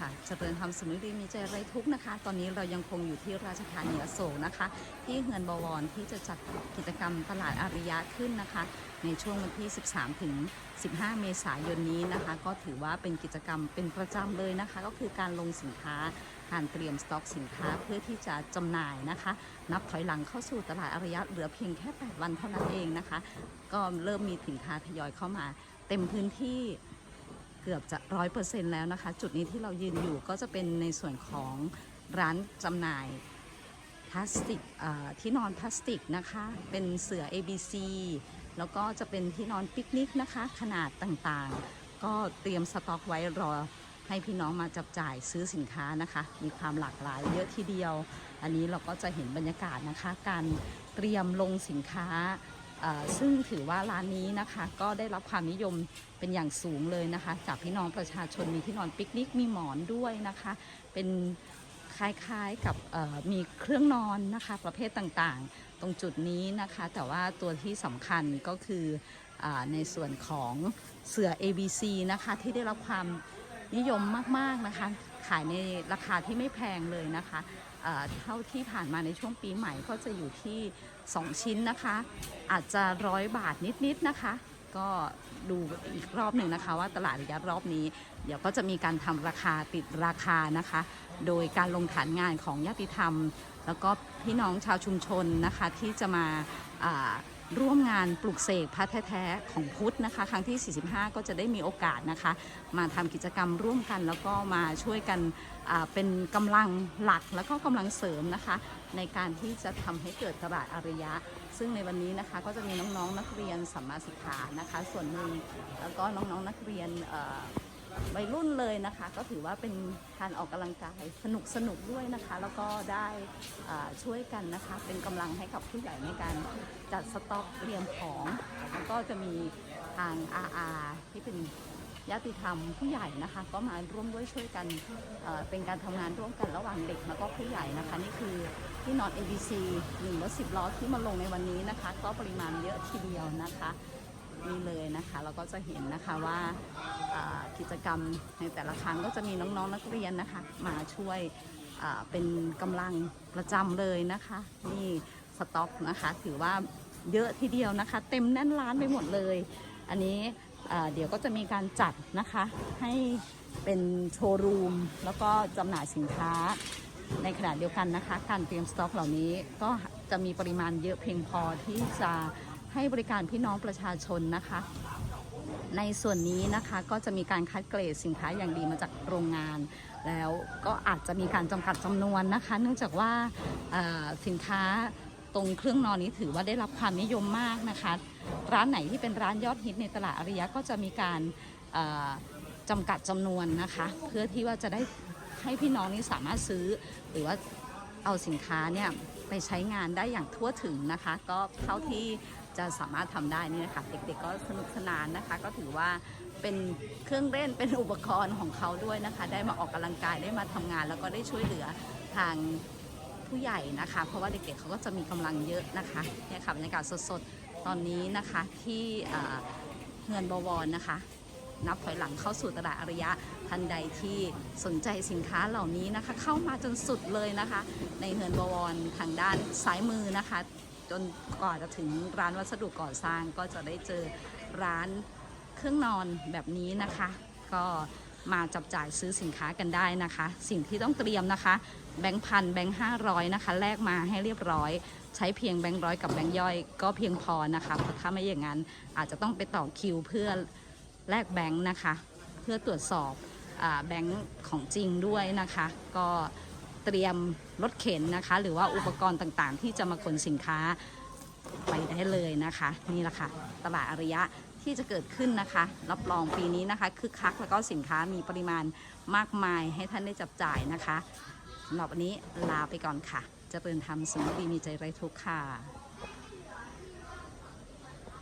ค่ะเจริญธรรมสมุทรีมีใจไรทุกข์นะคะ ตอนนี้เรายังคงอยู่ที่ราชธานีอโศกนะคะ ที่เฮือนบวรที่จะจัดกิจกรรมตลาดอาริยะขึ้นนะคะ ในช่วงวันที่ 13 ถึง 15 เมษายนนี้นะคะ ก็ถือว่าเป็นกิจกรรมเป็นประจำเลยนะคะ ก็คือการลงสินค้าการเตรียมสต็อกสินค้าเพื่อที่จะจำหน่ายนะคะ นับถอยหลังเข้าสู่ตลาดอารยะเหลือเพียงแค่ 8 วันเท่านั้นเองนะคะ ก็เริ่มมีสินค้าทยอยเข้ามา เต็มพื้นที่ เกือบจะร้อยเปอร์เซ็นต์แล้วนะคะ จุดนี้ที่เรายืนอยู่ก็จะเป็นในส่วนของร้านจำหน่ายพลาสติกที่นอนพลาสติกนะคะ เป็นเสือ ABC แล้วก็จะเป็นที่นอนปิกนิกนะคะ ขนาดต่างๆ ก็เตรียมสต็อกไว้รอให้พี่น้องมาจับจ่ายซื้อสินค้านะคะ มีความหลากหลายเยอะทีเดียว อันนี้เราก็จะเห็นบรรยากาศนะคะ การเตรียมลงสินค้า ซึ่งถือว่าร้านนี้นะคะก็ได้รับความนิยมเป็นอย่างสูงเลยนะคะ จากพี่น้องประชาชนมีที่นอนปิกนิกมีหมอนด้วยนะคะ เป็นคล้ายๆกับมีเครื่องนอนนะคะประเภทต่างๆ ตรงจุดนี้นะคะ แต่ว่าตัวที่สำคัญก็คืออในส่วนของเสือ ABC นะคะที่ได้รับความนิยมมากๆนะคะ ขายในราคาที่ไม่แพงเลยนะคะเท่าที่ผ่านมาในช่วงปีใหม่ก็จะอยู่ที่ 2 ชิ้นนะคะ อาจจะร้อยบาทนิดๆนะคะ ก็ดูอีกรอบหนึ่งนะคะว่าตลาดระยะรอบนี้ เดี๋ยวก็จะมีการทำราคาติดราคานะคะ โดยการลงฐานงานของญาติธรรม แล้วก็พี่น้องชาวชุมชนนะคะที่จะมา ร่วมงานปลุกเสกพระแท้ๆของพุทธนะคะ ครั้งที่ 45 ก็จะได้มีโอกาสนะคะ มาทำกิจกรรมร่วมกันแล้วก็มาช่วยกันเป็นกำลังหลักแล้วก็กำลังเสริมนะคะ ในการที่จะทำให้เกิดตลาดอารยะ ซึ่งในวันนี้นะคะก็จะมีน้องๆนักเรียนสัมมาสิกขานะคะ ส่วนหนึ่งแล้วก็น้องๆนักเรียน วัยรุ่นเลยนะคะ ก็ถือว่าเป็นการออกกำลังกายสนุกสนุกด้วยนะคะ แล้วก็ได้ช่วยกันนะคะ เป็นกำลังให้กับผู้ใหญ่ในการจัดสต็อกเตรียมของแล้วก็จะมีทาง RR ที่เป็นญาติธรรมผู้ใหญ่นะคะ ก็มาร่วมด้วยช่วยกันเป็นการทำงานร่วมกันระหว่างเด็กแล้วก็ผู้ใหญ่นะคะ นี่คือที่นอน ABC หนึ่งรถสิบล้อที่มาลงในวันนี้นะคะ ก็ปริมาณเยอะทีเดียวนะคะ นี่เลยนะคะ เราก็จะเห็นนะคะว่ากิจกรรมในแต่ละครั้งก็จะมีน้องๆนนักเรียนนะคะ มาช่วยเป็นกำลังประจำเลยนะคะนี่สต็อกนะคะ ถือว่าเยอะทีเดียวนะคะ เต็มแน่นร้านไปหมดเลย อันนี้เดี๋ยวก็จะมีการจัดนะคะให้เป็นโชว์รูม แล้วก็จำหน่ายสินค้าในขณะเดียวกันนะคะ การเตรียมสต็อกเหล่านี้ก็จะมีปริมาณเยอะเพียงพอที่จะ ให้บริการพี่น้องประชาชนนะคะ ในส่วนนี้นะคะก็จะมีการคัดเกรดสินค้าอย่างดีมาจากโรงงาน แล้วก็อาจจะมีการจำกัดจำนวนนะคะ เนื่องจากว่าสินค้าตรงเครื่องนอนนี้ถือว่าได้รับความนิยมมากนะคะ ร้านไหนที่เป็นร้านยอดฮิตในตลาดอาริยะก็จะมีการจำกัดจำนวนนะคะ เพื่อที่ว่าจะได้ให้พี่น้องนี้สามารถซื้อหรือว่าเอาสินค้าเนี่ย ไปใช้งานได้อย่างทั่วถึงนะคะ ก็เท่าที่จะสามารถทำได้นี่นะคะเด็กๆก็สนุกสนานนะคะ ก็ถือว่าเป็นเครื่องเล่นเป็นอุปกรณ์ของเขาด้วยนะคะ ได้มาออกกำลังกายได้มาทำงาน แล้วก็ได้ช่วยเหลือทางผู้ใหญ่นะคะ เพราะว่าเด็กๆเขาก็จะมีกำลังเยอะนะคะเนี่ยค่ะบรรยากาศสดๆตอนนี้นะคะที่เอ่อเฮือนบวรนะคะ นับถอยหลังเข้าสู่ตลาดอารยะทันใดที่สนใจสินค้าเหล่านี้นะคะ เข้ามาจนสุดเลยนะคะ ในเฮือนบวรทางด้านซ้ายมือนะคะ จนก่อนจะถึงร้านวัสดุก่อสร้างก็จะได้เจอร้านเครื่องนอนแบบนี้นะคะ ก็มาจับจ่ายซื้อสินค้ากันได้นะคะ สิ่งที่ต้องเตรียมนะคะ แบงค์พันแบงค์ห้าร้อยนะคะแลกมาให้เรียบร้อย ใช้เพียงแบงค์ร้อยกับแบงค์ย่อยก็เพียงพอนะคะเพราะถ้าไม่อย่างนั้นอาจจะต้องไปต่อคิวเพื่อ แลกแบงค์นะคะ เพื่อตรวจสอบอแบงค์ของจริงด้วยนะคะ ก็เตรียมรถเข็นนะคะ หรือว่าอุปกรณ์ต่างๆ ที่จะมาขนสินค้าไปได้เลยนะคะ นี่แหละค่ะ ตลาดอารยะที่จะเกิดขึ้นนะคะ รับรองปีนี้นะคะคึกคักแล้วก็สินค้ามีปริมาณมากมายให้ท่านได้จับจ่ายนะคะสำหรับวันนี้ลาไปก่อนค่ะจะเริญธรรมสมบูรณ์มีใจไร้ทุกข์ค่ะ